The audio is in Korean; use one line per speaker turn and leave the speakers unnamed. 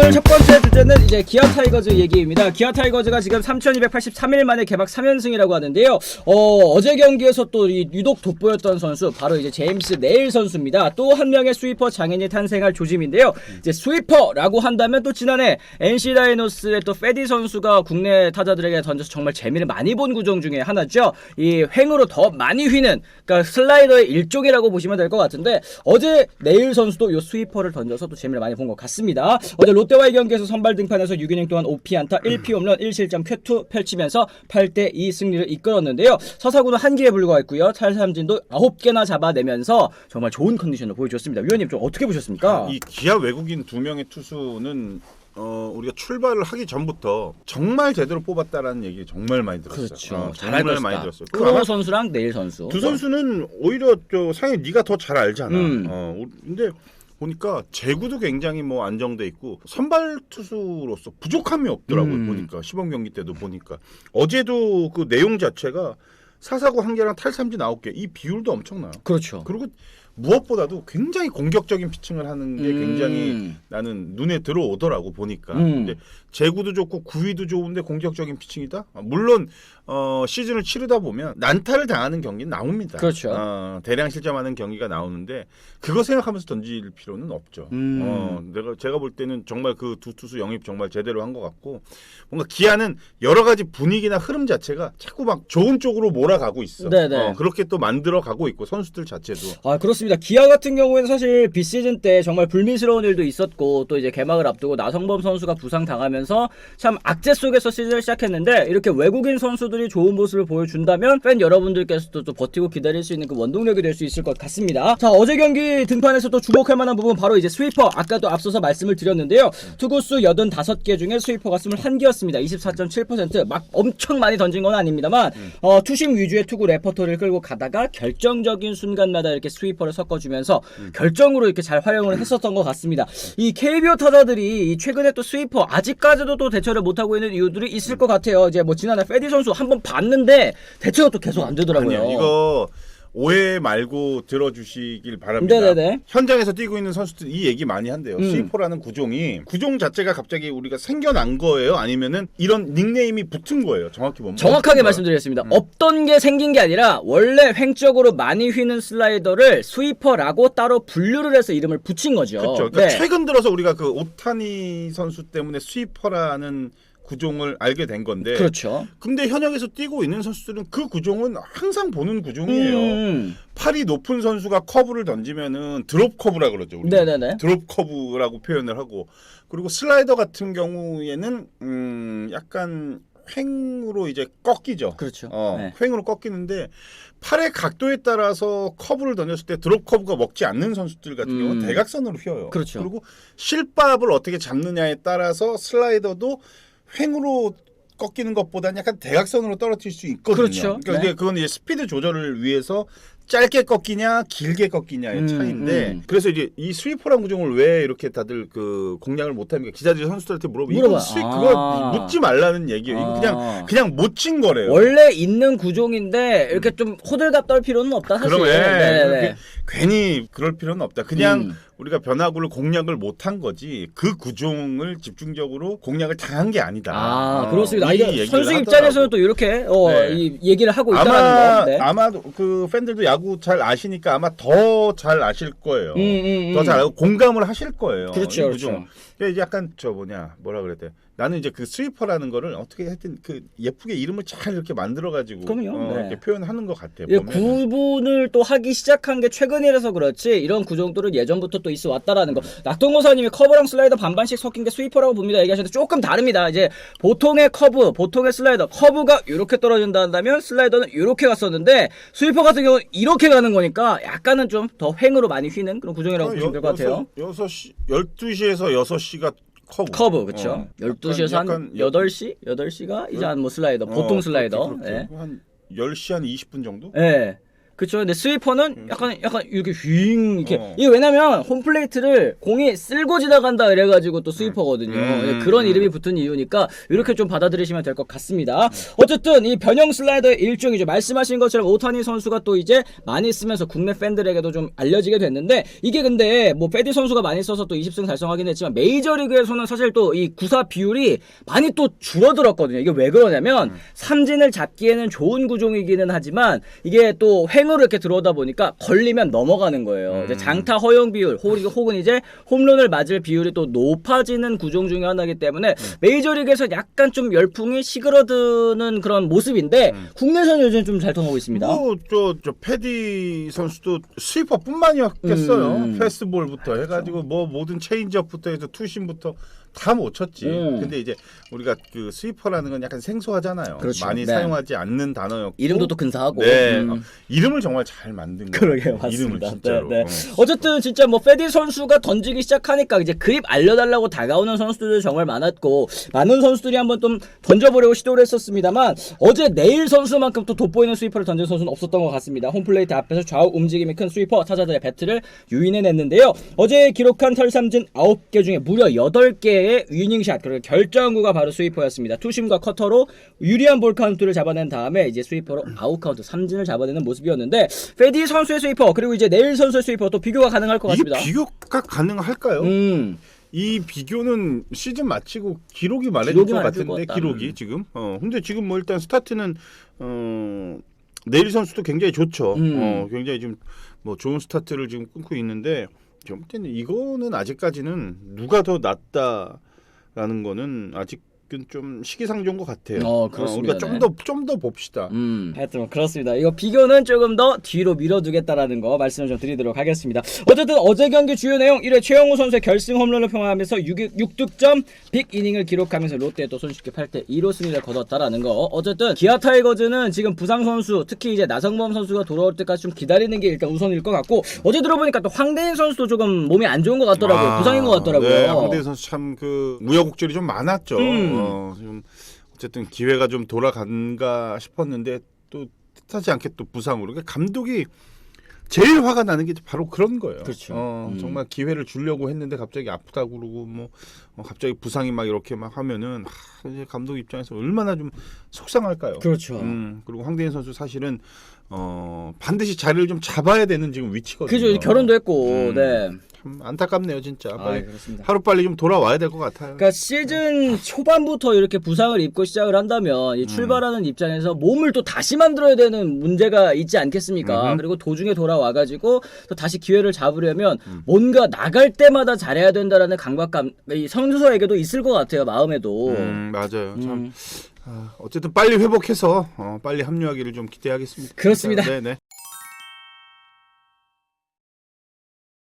오늘 첫 번째 주제는 이제 기아 타이거즈 얘기입니다. 기아 타이거즈가 지금 3,283일 만에 개막 3연승이라고 하는데요. 어, 어제 경기에서 또이 유독 돋보였던 선수 바로 이제 제임스 네일 선수입니다. 또 한 명의 스위퍼 장인이 탄생할 조짐인데요. 이제 스위퍼라고 한다면 또 지난해 NC 다이노스의 또 페디 선수가 국내 타자들에게 던져서 정말 재미를 많이 본 구종 중에 하나죠. 이 횡으로 더 많이 휘는 그러니까 슬라이더의 일종이라고 보시면 될 것 같은데 어제 네일 선수도 이 스위퍼를 던져서 또 재미를 많이 본 것 같습니다. 어제 롯 데와의 경기에서 선발 등판해서 6이닝 동안 5피 안타 1피 홈런 1실점 쾌투 펼치면서 8대 2 승리를 이끌었는데요. 서사구는 한 개에 불과했고요. 탈삼진도 9개나 잡아내면서 정말 좋은 컨디션을 보여줬습니다. 위원님 좀 어떻게 보셨습니까?
이 기아 외국인 두 명의 투수는 어, 우리가 출발을 하기 전부터 정말 제대로 뽑았다라는 얘기 정말 많이 들었어요.
그렇죠.
어, 정말
것이다.
많이 들었어요. 그
크로 선수랑 네일 선수.
두 선수는 오히려 저 상현 네가 더 잘 알잖아.
음.
어, 우- 근데 보니까 제구도 굉장히 뭐 안정돼 있고 선발 투수로서 부족함이 없더라고요.
음.
보니까 시범 경기 때도 보니까 어제도 그 내용 자체가 사사구 한 개랑 탈삼진 아홉 개 이 비율도 엄청나요.
그렇죠.
그리고 무엇보다도 굉장히 공격적인 피칭을 하는 게
음.
굉장히 나는 눈에 들어오더라고 보니까.
음.
근데 제구도 좋고 구위도 좋은데 공격적인 피칭이다. 아, 물론 어, 시즌을 치르다 보면 난타를 당하는 경기는 나옵니다.
그렇죠.
어, 대량 실점하는 경기가 나오는데 그거 생각하면서 던질 필요는 없죠.
음.
어, 내가 제가 볼 때는 정말 그 두 투수 영입 정말 제대로 한 것 같고 뭔가 기아는 여러 가지 분위기나 흐름 자체가 자꾸 막 좋은 쪽으로 몰아가고 있어.
네네.
어, 그렇게 또 만들어 가고 있고 선수들 자체도.
아 그렇습니다. 기아 같은 경우에는 사실 비시즌 때 정말 불미스러운 일도 있었고 또 이제 개막을 앞두고 나성범 선수가 부상 당하면서 참 악재 속에서 시즌을 시작했는데 이렇게 외국인 선수들 이 좋은 모습을 보여준다면 팬 여러분들께서도 또 버티고 기다릴 수 있는 그 원동력이 될 수 있을 것 같습니다. 자 어제 경기 등판에서 또 주목할 만한 부분 바로 이제 스위퍼 아까도 앞서서 말씀을 드렸는데요. 투구수 85개 중에 스위퍼가 21개였습니다. 24.7%막 엄청 많이 던진 건 아닙니다만 어, 투심 위주의 투구 레퍼토리를 끌고 가다가 결정적인 순간마다 이렇게 스위퍼를 섞어주면서 결정으로 이렇게 잘 활용을 했었던 것 같습니다. 이 KBO 타자들이 이 최근에 또 스위퍼 아직까지도 또 대처를 못하고 있는 이유들이 있을 것 같아요. 이제 뭐 지난해 페디 선수 한번 봤는데 대처가 또 계속 안 되더라고요.
아니요, 이거 오해 말고 들어주시길 바랍니다.
네네네.
현장에서 뛰고 있는 선수들 이 얘기 많이 한대요.
음.
스위퍼라는 구종이 구종 자체가 갑자기 우리가 생겨난 거예요, 아니면은 이런 닉네임이 붙은 거예요. 정확히 보면
정확하게. 말씀드리겠습니다. 없던 게 생긴 게 아니라 원래 횡적으로 많이 휘는 슬라이더를 스위퍼라고 따로 분류를 해서 이름을 붙인 거죠.
그렇죠. 그러니까
네.
최근 들어서 우리가 그 오타니 선수 때문에 스위퍼라는 구종을 알게 된 건데.
그렇죠.
근데 현역에서 뛰고 있는 선수들은 그 구종은 항상 보는 구종이에요.
음.
팔이 높은 선수가 커브를 던지면은 드롭 커브라 그러죠. 우리
네네네.
드롭 커브라고 표현을 하고 그리고 슬라이더 같은 경우에는 음 약간 횡으로 이제 꺾이죠.
그렇죠.
어,
네.
횡으로 꺾이는데 팔의 각도에 따라서 커브를 던졌을 때 드롭 커브가 먹지 않는 선수들 같은
음.
경우는 대각선으로 휘어요.
그렇죠.
리고 실밥을 어떻게 잡느냐에 따라서 슬라이더도 횡으로 꺾이는 것보다는 약간 대각선으로 떨어뜨릴 수 있거든요.
그렇죠.
그러니까
네.
이제 그건 이제 스피드 조절을 위해서 짧게 꺾이냐 길게 꺾이냐의
음,
차이인데
음.
그래서 이제 이 스위퍼란 구종을 왜 이렇게 다들 그 공략을 못합니까 기자들이 선수들한테 물어보면 스위
아.
그거 묻지 말라는 얘기예요. 이거
아.
그냥 그냥 못 친 거래요.
원래 있는 구종인데 이렇게 좀 호들갑 떨 필요는 없다 사실.
그러면
네네.
그렇게 괜히 그럴 필요는 없다. 그냥
음.
우리가 변화구를 공략을 못한 거지 그 구종을 집중적으로 공략을 당한 게 아니다.
아
어,
그렇습니다. 아, 선수. 입장에서는 또 이렇게 어,
네.
이 얘기를 하고 있다는
아마
거. 네.
아마 그 팬들도 야구 잘 아시니까 아마 더 잘 아실 거예요.
음, 음, 음.
더잘 알고 공감을 하실 거예요.
그렇죠,
이
그렇죠.
이제 약간 저 뭐냐 뭐라 돼. 나는 이제 그 스위퍼라는 거를 어떻게 하여튼 그 예쁘게 이름을 잘 이렇게 만들어 가지고
그럼요, 네.
이렇게 표현하는 것 같아요.
이
보면은.
구분을 또 하기 시작한 게 최근이라서 그렇지 이런 구종들은 예전부터 또 있어 왔다라는 거. 낙동호사님이 커브랑 슬라이더 반반씩 섞인 게 스위퍼라고 봅니다. 얘기하셨는데 조금 다릅니다. 이제 보통의 커브, 보통의 슬라이더, 커브가 이렇게 떨어진다 한다면 슬라이더는 이렇게 갔었는데 스위퍼 같은 경우는 이렇게 가는 거니까 약간은 좀 더 횡으로 많이 휘는 그런 구종이라고 보시면 될 것 같아요.
여섯 시 12시에서 6시가 커브.
커브 그렇죠.
어.
12시에서
약간-
한
약간
8시? 8시가 이제 한 뭐 슬라이더,
어,
보통
그렇게,
슬라이더. 예.
한 10시 한 20분 정도?
예. 그쵸. 근데 스위퍼는 약간 약간 이렇게 윙 이렇게
어.
이게 왜냐면 홈플레이트를 공이 쓸고 지나간다 이래가지고 또 스위퍼거든요.
음,
예, 그런
음.
이름이 붙은 이유니까 이렇게 좀 받아들이시면 될 것 같습니다. 어쨌든 이 변형 슬라이더의 일종이죠. 말씀하신 것처럼 오타니 선수가 또 이제 많이 쓰면서 국내 팬들에게도 좀 알려지게 됐는데 이게 근데 뭐 페디 선수가 많이 써서 또 20승 달성하긴 했지만 메이저리그에서는 사실 또 이 구사 비율이 많이 또 줄어들었거든요. 이게 왜 그러냐면 삼진을 잡기에는 좋은 구종이기는 하지만 이게 또 횡 으로 이렇게 들어오다 보니까 걸리면 넘어가는 거예요. 이제 장타 허용 비율 혹은 이제 홈런을 맞을 비율이 또 높아지는 구종 중에 하나이기 때문에 메이저리그에서 약간 좀 열풍이 시그러드는 그런 모습인데 국내에서는 요즘 좀 잘 통하고 있습니다.
뭐저 저 패디 선수도 스위퍼뿐만이었겠어요.
음.
패스볼부터 해가지고 뭐 모든 체인지업부터 해서 투심부터 다 못 쳤지.
음.
근데 이제 우리가 그 스위퍼라는 건 약간 생소하잖아요.
그렇죠.
많이
네.
사용하지 않는 단어였고
이름도 또 근사하고.
네.
음.
어, 이름을 정말 잘 만든 거예요.
그러게요,
이름을
맞습니다.
진짜로.
네, 네.
어.
어쨌든 진짜 뭐 페디 선수가 던지기 시작하니까 이제 그립 알려달라고 다가오는 선수들도 정말 많았고 많은 선수들이 한번 좀 던져보려고 시도를 했었습니다만 어제 내일 선수만큼 또 돋보이는 스위퍼를 던진 선수는 없었던 것 같습니다. 홈플레이트 앞에서 좌우 움직임이 큰 스위퍼 타자들의 배트를 유인해냈는데요. 어제 기록한 탈삼진 9개 중에 무려 8개의 위닝샷 그리고 결정구가 바로 스위퍼였습니다. 투심과 커터로 유리한 볼 카운트를 잡아낸 다음에 이제 스위퍼로 아웃 카운트 삼진을 잡아내는 모습이었는데 페디 선수의 스위퍼 그리고 이제 내일 선수의 스위퍼 또 비교가 가능할 것 같습니다.
비교가 가능할까요?
음.
이 비교는 시즌 마치고 기록이 말해줄
기록이
것
말해줄 것
같은데
같다.
기록이 지금 어 근데 지금 뭐 일단 스타트는 어 내일 선수도 굉장히 좋죠
음.
어 굉장히 지금 뭐 좋은 스타트를 지금 끊고 있는데 좀 때는 이거는 아직까지는 누가 더 낫다라는 거는 아직은 좀 시기상조인 것 같아요
어, 그렇습니다.
우리가
네.
좀더 좀 더 봅시다
음, 하여튼 뭐 그렇습니다. 이거 비교는 조금 더 뒤로 밀어두겠다라는 거 말씀을 좀 드리도록 하겠습니다. 어쨌든 어제 경기 주요 내용 1회 최영우 선수의 결승 홈런을 평하면서 6, 6득점 빅 이닝을 기록하면서 롯데에 또 손쉽게 8대 2로 승리를 거뒀다라는 거. 어쨌든 기아 타이거즈는 지금 부상 선수 특히 이제 나성범 선수가 돌아올 때까지 좀 기다리는 게 일단 우선일 것 같고 어제 들어보니까 또 황대인 선수도 조금 몸이 안 좋은 것 같더라고요.
아,
부상인 것 같더라고요.
네, 황대인 선수 참 그 우여곡절이 좀 많았죠.
음.
어, 좀 어쨌든 기회가 좀 돌아간가 싶었는데 또 뜻하지 않게 또 부상으로. 그러니까 감독이 제일 화가 나는 게 바로 그런 거예요.
그렇죠.
어,
음.
정말 기회를 주려고 했는데 갑자기 아프다고 그러고 뭐 어, 갑자기 부상이 막 이렇게 막 하면은 하, 이제 감독 입장에서 얼마나 좀 속상할까요?
그렇죠.
음, 그리고 황대인 선수 사실은 어, 반드시 자리를 좀 잡아야 되는 지금 위치거든요.
그죠. 결혼도 했고,
음.
네.
참 안타깝네요, 진짜.
아,
빨리
그렇습니다.
하루 빨리 좀 돌아와야 될 것 같아요.
그러니까 시즌 초반부터 이렇게 부상을 입고 시작을 한다면
음.
이 출발하는 입장에서 몸을 또 다시 만들어야 되는 문제가 있지 않겠습니까?
음흠.
그리고 도중에 돌아와가지고 또 다시 기회를 잡으려면
음.
뭔가 나갈 때마다 잘해야 된다라는 강박감 이 선수에게도 있을 것 같아요 마음에도.
음, 맞아요. 참
음.
아, 어쨌든 빨리 회복해서 어, 빨리 합류하기를 좀 기대하겠습니다.
그렇습니다.
네, 네.